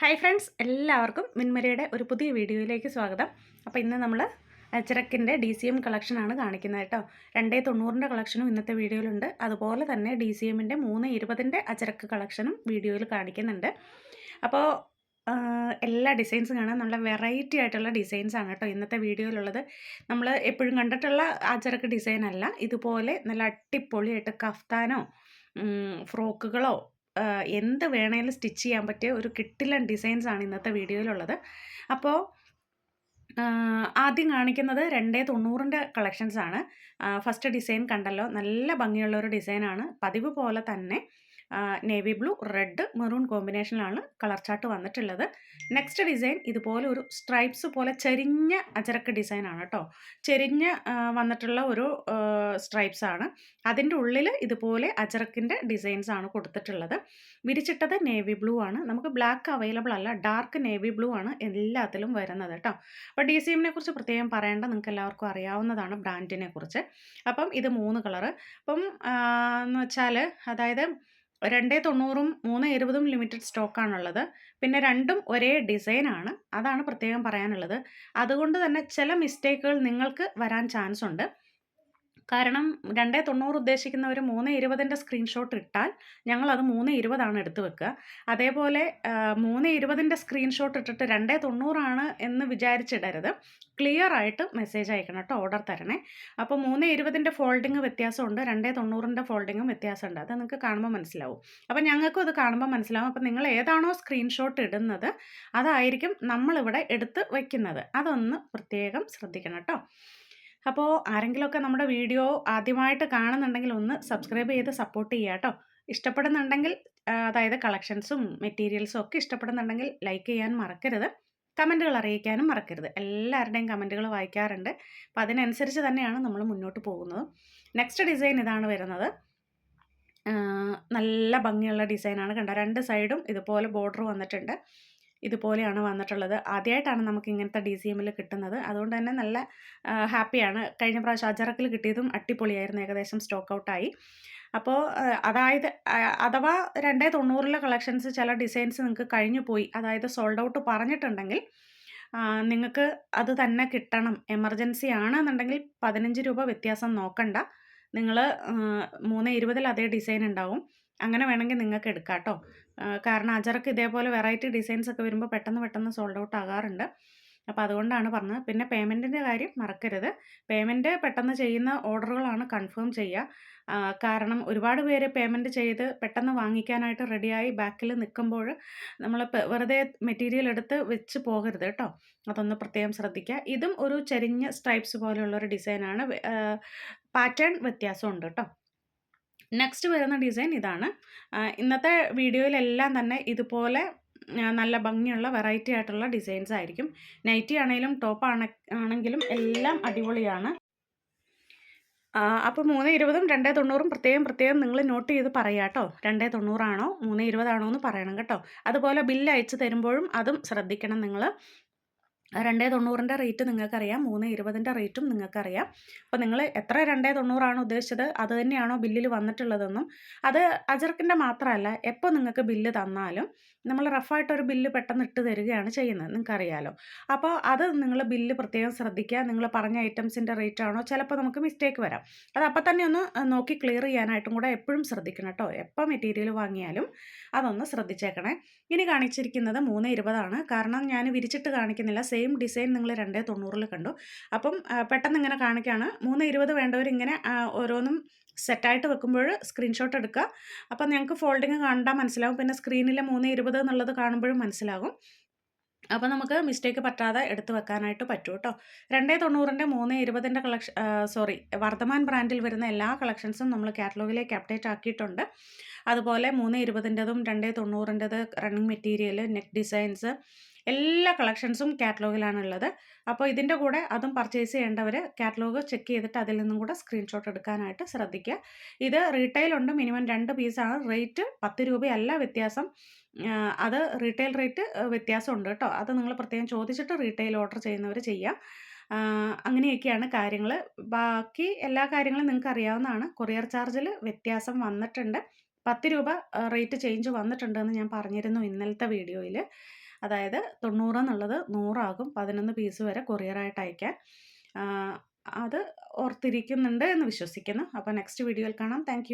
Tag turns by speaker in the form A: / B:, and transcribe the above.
A: Hi friends എല്ലാവർക്കും മിൻമരയുടെ ഒരു പുതിയ വീഡിയോയിലേക്ക് സ്വാഗതം. അപ്പോൾ ഇന്ന് നമ്മൾ ചിറക്കിന്റെ ഡി സി എം കളക്ഷനാണ് കാണിക്കുന്നത് കേട്ടോ. രണ്ടേ തൊണ്ണൂറിന്റെ കളക്ഷനും ഇന്നത്തെ വീഡിയോയിലുണ്ട്. അതുപോലെ തന്നെ ഡി സി എമ്മിന്റെ മൂന്ന് ഇരുപതിന്റെ അച്ചിറക്ക് കളക്ഷനും വീഡിയോയിൽ കാണിക്കുന്നുണ്ട്. അപ്പോൾ എല്ലാ ഡിസൈൻസും കാണാൻ നല്ല വെറൈറ്റി ആയിട്ടുള്ള ഡിസൈൻസ് ആണ് കേട്ടോ ഇന്നത്തെ വീഡിയോയിലുള്ളത്. നമ്മൾ എപ്പോഴും കണ്ടിട്ടുള്ള അച്ചറക്ക് ഡിസൈൻ അല്ല. ഇതുപോലെ നല്ല അടിപൊളിയായിട്ട് കഫ്താനോ ഫ്രോക്കുകളോ എന്ത് വേണേലും സ്റ്റിച്ച് ചെയ്യാൻ പറ്റിയ ഒരു കിട്ടിലൻ ആണ് ഇന്നത്തെ വീഡിയോയിലുള്ളത്. അപ്പോൾ ആദ്യം കാണിക്കുന്നത് രണ്ടേ തൊണ്ണൂറിന്റെ കളക്ഷൻസാണ്. ഫസ്റ്റ് ഡിസൈൻ കണ്ടല്ലോ നല്ല ഭംഗിയുള്ള ഒരു ഡിസൈനാണ്. പതിവ് പോലെ തന്നെ നേവി ബ്ലൂ റെഡ് മെറൂൺ കോമ്പിനേഷനിലാണ് കളർ ചാർട്ട് വന്നിട്ടുള്ളത്. നെക്സ്റ്റ് ഡിസൈൻ ഇതുപോലെ ഒരു സ്ട്രൈപ്സ് പോലെ ചെരിഞ്ഞ അചരക്ക് ഡിസൈനാണ് കേട്ടോ ചെരിഞ്ഞ വന്നിട്ടുള്ള ഒരു സ്ട്രൈപ്സ് ആണ്. അതിന്റെ ഉള്ളിൽ ഇതുപോലെ അചരക്കിന്റെ ഡിസൈൻസ് ആണ് കൊടുത്തിട്ടുള്ളത്. വിരിച്ചിട്ടത് നേവി ബ്ലൂ ആണ്. നമുക്ക് ബ്ലാക്ക് അവൈലബിൾ അല്ല ഡാർക്ക് നേവി ബ്ലൂ ആണ് എല്ലാത്തിലും വരുന്നത് കേട്ടോ അപ്പോൾ ഡി സി എമ്മിനെ കുറിച്ച് പ്രത്യേകം പറയേണ്ട നിങ്ങൾക്ക് എല്ലാവർക്കും അറിയാവുന്നതാണ് ബ്രാൻഡിനെ കുറിച്ച്. അപ്പം ഇത് മൂന്ന് കളറ് അപ്പം എന്ന് വെച്ചാൽ അതായത് രണ്ടേ തൊണ്ണൂറും മൂന്ന് ഇരുപതും ലിമിറ്റഡ് സ്റ്റോക്കാണുള്ളത്. പിന്നെ രണ്ടും ഒരേ ഡിസൈനാണ്. അതാണ് പ്രത്യേകം പറയാനുള്ളത്. അതുകൊണ്ട് തന്നെ ചില മിസ്റ്റേക്കുകൾ നിങ്ങൾക്ക് വരാൻ ചാൻസ് ഉണ്ട് കാരണം രണ്ടേ തൊണ്ണൂറ് ഉദ്ദേശിക്കുന്നവർ മൂന്ന് ഇരുപതിന്റെ സ്ക്രീൻഷോട്ട് ഇട്ടാൽ ഞങ്ങൾ അത് മൂന്ന് ഇരുപതാണ് എടുത്തു വെക്കുക. അതേപോലെ മൂന്ന് ഇരുപതിന്റെ സ്ക്രീൻഷോട്ട് ഇട്ടിട്ട് രണ്ടേ തൊണ്ണൂറാണ് എന്ന് വിചാരിച്ചിടരുത്. ക്ലിയർ ആയിട്ട് മെസ്സേജ് അയക്കണം കേട്ടോ ഓർഡർ തരണേ. അപ്പോൾ മൂന്ന് ഇരുപതിന്റെ ഫോൾഡിങ് വ്യത്യാസമുണ്ട് രണ്ടേ തൊണ്ണൂറിന്റെ ഫോൾഡിങ്ങും വ്യത്യാസമുണ്ട്. അത് നിങ്ങൾക്ക് കാണുമ്പോൾ മനസ്സിലാവും. അപ്പോൾ ഞങ്ങൾക്കും അത് കാണുമ്പോൾ മനസ്സിലാവും. അപ്പോൾ നിങ്ങൾ ഏതാണോ സ്ക്രീൻഷോട്ട് ഇടുന്നത് അതായിരിക്കും നമ്മളിവിടെ എടുത്ത് വയ്ക്കുന്നത് അതൊന്ന് പ്രത്യേകം ശ്രദ്ധിക്കണം കേട്ടോ അപ്പോൾ ആരെങ്കിലുമൊക്കെ നമ്മുടെ വീഡിയോ ആദ്യമായിട്ട് കാണുന്നുണ്ടെങ്കിൽ ഒന്ന് സബ്സ്ക്രൈബ് ചെയ്ത് സപ്പോർട്ട് ചെയ്യുക കേട്ടോ ഇഷ്ടപ്പെടുന്നുണ്ടെങ്കിൽ അതായത് കളക്ഷൻസും മെറ്റീരിയൽസും ഒക്കെ ഇഷ്ടപ്പെടുന്നുണ്ടെങ്കിൽ ലൈക്ക് ചെയ്യാൻ മറക്കരുത്. കമന്റുകൾ അറിയിക്കാനും മറക്കരുത്. എല്ലാവരുടെയും കമന്റുകൾ വായിക്കാറുണ്ട്. അപ്പോൾ അതിനനുസരിച്ച് തന്നെയാണ് നമ്മൾ മുന്നോട്ട് പോകുന്നത്. നെക്സ്റ്റ് ഡിസൈൻ ഇതാണ് വരുന്നത്. നല്ല ഭംഗിയുള്ള ഡിസൈനാണ് കണ്ട? രണ്ട് സൈഡും ഇതുപോലെ ബോർഡർ വന്നിട്ടുണ്ട്. ഇതുപോലെയാണ് വന്നിട്ടുള്ളത്. ആദ്യമായിട്ടാണ് നമുക്ക് ഇങ്ങനത്തെ ഡി സി എമ്മിൽ കിട്ടുന്നത്. അതുകൊണ്ട് തന്നെ നല്ല ഹാപ്പിയാണ്. കഴിഞ്ഞ പ്രാവശ്യം അജറക്കിൽ കിട്ടിയതും അടിപൊളിയായിരുന്നു. ഏകദേശം സ്റ്റോക്ക് ഔട്ടായി അപ്പോൾ അതായത് അഥവാ രണ്ടേ തൊണ്ണൂറിലെ കളക്ഷൻസ് ചില ഡിസൈൻസ് നിങ്ങൾക്ക് കഴിഞ്ഞു പോയി. അതായത് സോൾഡ് ഔട്ട് പറഞ്ഞിട്ടുണ്ടെങ്കിൽ നിങ്ങൾക്ക് അത് തന്നെ കിട്ടണം. എമർജൻസി ആണെന്നുണ്ടെങ്കിൽ പതിനഞ്ച് രൂപ വ്യത്യാസം നോക്കണ്ട. നിങ്ങൾ മൂന്ന് ഇരുപതിൽ അതേ ഡിസൈൻ ഉണ്ടാവും. അങ്ങനെ വേണമെങ്കിൽ നിങ്ങൾക്ക് എടുക്കാം കേട്ടോ കാരണം അജറക്ക് ഇതേപോലെ വെറൈറ്റി ഡിസൈൻസ് ഒക്കെ വരുമ്പോൾ പെട്ടെന്ന് പെട്ടെന്ന് സോൾഡ് ഔട്ട് ആകാറുണ്ട്. അപ്പോൾ അതുകൊണ്ടാണ് പറഞ്ഞത്. പിന്നെ പേയ്മെന്റിന്റെ കാര്യം മറക്കരുത്. പേയ്മെന്റ് പെട്ടെന്ന് ചെയ്യുന്ന ഓർഡറുകളാണ് കൺഫേം ചെയ്യുക. കാരണം ഒരുപാട് പേര് പേയ്മെന്റ് ചെയ്ത് പെട്ടെന്ന് വാങ്ങിക്കാനായിട്ട് റെഡിയായി ബാക്കിൽ നിൽക്കുമ്പോൾ നമ്മൾ വെറുതെ മെറ്റീരിയൽ എടുത്ത് വെച്ച് പോകരുത് കേട്ടോ. അതൊന്ന് പ്രത്യേകം ശ്രദ്ധിക്കുക. ഇതും ഒരു ചെരിഞ്ഞ സ്ട്രൈപ്സ് പോലെയുള്ളൊരു ഡിസൈനാണ് പാറ്റേൺ വ്യത്യാസമുണ്ട് കേട്ടോ. നെക്സ്റ്റ് വരുന്ന ഡിസൈൻ ഇതാണ്. ഇന്നത്തെ വീഡിയോയിലെല്ലാം തന്നെ ഇതുപോലെ നല്ല ഭംഗിയുള്ള വെറൈറ്റി ആയിട്ടുള്ള ഡിസൈൻസ് ആയിരിക്കും. നൈറ്റി ആണെങ്കിലും ടോപ്പ് ആണ ആണെങ്കിലും എല്ലാം അടിപൊളിയാണ്. അപ്പോൾ മൂന്ന് ഇരുപതും രണ്ടേ തൊണ്ണൂറും പ്രത്യേകം പ്രത്യേകം നിങ്ങൾ നോട്ട് ചെയ്ത് പറയാം കേട്ടോ രണ്ടേ തൊണ്ണൂറാണോ മൂന്ന് ഇരുപതാണോ എന്ന് പറയണം കേട്ടോ. അതുപോലെ ബില്ല് അയച്ച് തരുമ്പോഴും അതും ശ്രദ്ധിക്കണം നിങ്ങൾ രണ്ടേ തൊണ്ണൂറിന്റെ റേറ്റ് നിങ്ങൾക്കറിയാം മൂന്ന് ഇരുപതിന്റെ റേറ്റും നിങ്ങൾക്കറിയാം. അപ്പോൾ നിങ്ങൾ എത്ര രണ്ടേ തൊണ്ണൂറാണ് ഉദ്ദേശിച്ചത്? അത് തന്നെയാണോ ബില്ലിൽ വന്നിട്ടുള്ളതെന്നും. അത് അജർക്കിന്റെ മാത്രമല്ല എപ്പോൾ നിങ്ങൾക്ക് ബില്ല് തന്നാലും നമ്മൾ റഫായിട്ടൊരു ബില്ല് പെട്ടെന്ന് ഇട്ട് തരികയാണ് ചെയ്യുന്നത് നിങ്ങൾക്കറിയാലോ. അപ്പോൾ അത് നിങ്ങൾ ബില്ല് പ്രത്യേകം ശ്രദ്ധിക്കുക. നിങ്ങൾ പറഞ്ഞ ഐറ്റംസിന്റെ റേറ്റ് ആണോ ചിലപ്പോൾ നമുക്ക് മിസ്റ്റേക്ക് വരാം. അത് അപ്പം തന്നെ ഒന്ന് നോക്കി ക്ലിയർ ചെയ്യാനായിട്ടും കൂടെ എപ്പോഴും ശ്രദ്ധിക്കണം കേട്ടോ. എപ്പോൾ മെറ്റീരിയൽ വാങ്ങിയാലും അതൊന്ന് ശ്രദ്ധിച്ചേക്കണേ. ഇനി കാണിച്ചിരിക്കുന്നത് മൂന്ന് ഇരുപതാണ്. കാരണം ഞാൻ വിരിച്ചിട്ട് കാണിക്കുന്നില്ല. സെയിം ഡിസൈൻ നിങ്ങൾ രണ്ടേ തൊണ്ണൂറിൽ കണ്ടു. അപ്പം പെട്ടെന്ന് ഇങ്ങനെ കാണിക്കുകയാണ് മൂന്ന് ഇരുപത് ആ, ഓരോന്നും സെറ്റായിട്ട് വെക്കുമ്പോൾ സ്ക്രീൻഷോട്ട് എടുക്കുക. അപ്പം ഞങ്ങൾക്ക് ഫോൾഡിങ് കണ്ടാൽ മനസ്സിലാവും. പിന്നെ സ്ക്രീനിൽ മൂന്ന് ഇരുപത് എന്നുള്ളത് കാണുമ്പോഴും മനസ്സിലാകും. അപ്പോൾ നമുക്ക് മിസ്റ്റേക്ക് പറ്റാതെ എടുത്ത് വെക്കാനായിട്ട് പറ്റും കേട്ടോ രണ്ടേ തൊണ്ണൂറിന്റെ മൂന്ന് ഇരുപതിന്റെ കളക്ഷൻ സോറി വർദ്ധമാൻ ബ്രാൻഡിൽ വരുന്ന എല്ലാ കളക്ഷൻസും നമ്മൾ കാറ്റലോഗിലേക്ക് അപ്ഡേറ്റ് ആക്കിയിട്ടുണ്ട്. അതുപോലെ മൂന്ന് ഇരുപതിന്റെതും രണ്ട് തൊണ്ണൂറിന്റെത് റണ്ണിങ് മെറ്റീരിയൽ നെക്ക് ഡിസൈൻസ് എല്ലാ കളക്ഷൻസും കാറ്റലോഗിലാണ് ഉള്ളത്. അപ്പോൾ ഇതിന്റെ കൂടെ അതും പർച്ചേസ് ചെയ്യേണ്ടവർ കാറ്റലോഗ് ചെക്ക് ചെയ്തിട്ട് അതിൽ നിന്നും കൂടെ സ്ക്രീൻഷോട്ട് എടുക്കാനായിട്ട് ശ്രദ്ധിക്കുക. ഇത് റീറ്റെയിലുണ്ട് മിനിമം രണ്ട് പീസാണ് റേറ്റ് പത്ത് രൂപയല്ല വ്യത്യാസം. അത് റീറ്റെയിൽ റേറ്റ് വ്യത്യാസമുണ്ട് കേട്ടോ. അത് നിങ്ങൾ പ്രത്യേകം ചോദിച്ചിട്ട് റീറ്റെയിൽ ഓർഡർ ചെയ്യുന്നവർ ചെയ്യാം. അങ്ങനെയൊക്കെയാണ് കാര്യങ്ങൾ ബാക്കി എല്ലാ കാര്യങ്ങളും നിങ്ങൾക്ക് അറിയാവുന്നതാണ്. കൊറിയർ ചാർജിൽ വ്യത്യാസം വന്നിട്ടുണ്ട്. പത്ത് രൂപ റേറ്റ് ചേഞ്ച് വന്നിട്ടുണ്ടെന്ന് ഞാൻ പറഞ്ഞിരുന്നു ഇന്നലത്തെ വീഡിയോയിൽ അതായത് തൊണ്ണൂറ് എന്നുള്ളത് നൂറാകും പതിനൊന്ന് പീസ് വരെ കൊറിയറായിട്ട് അയക്കാൻ. അത് ഓർത്തിരിക്കുന്നുണ്ട് എന്ന് വിശ്വസിക്കുന്നു. അപ്പോൾ നെക്സ്റ്റ് വീഡിയോയിൽ കാണാം. താങ്ക്